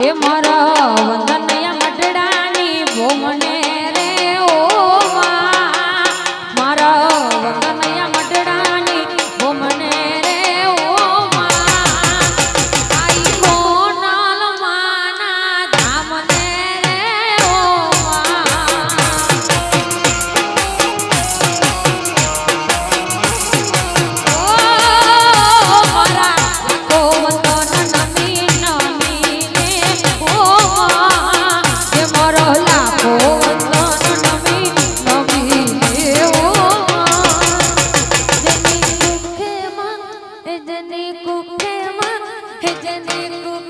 એ મારા વંદનયા મટડાની ભો મને जने को खेमा है जने को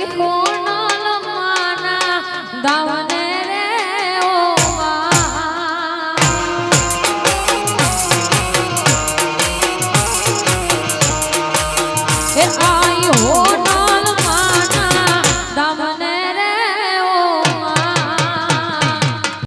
Yeah.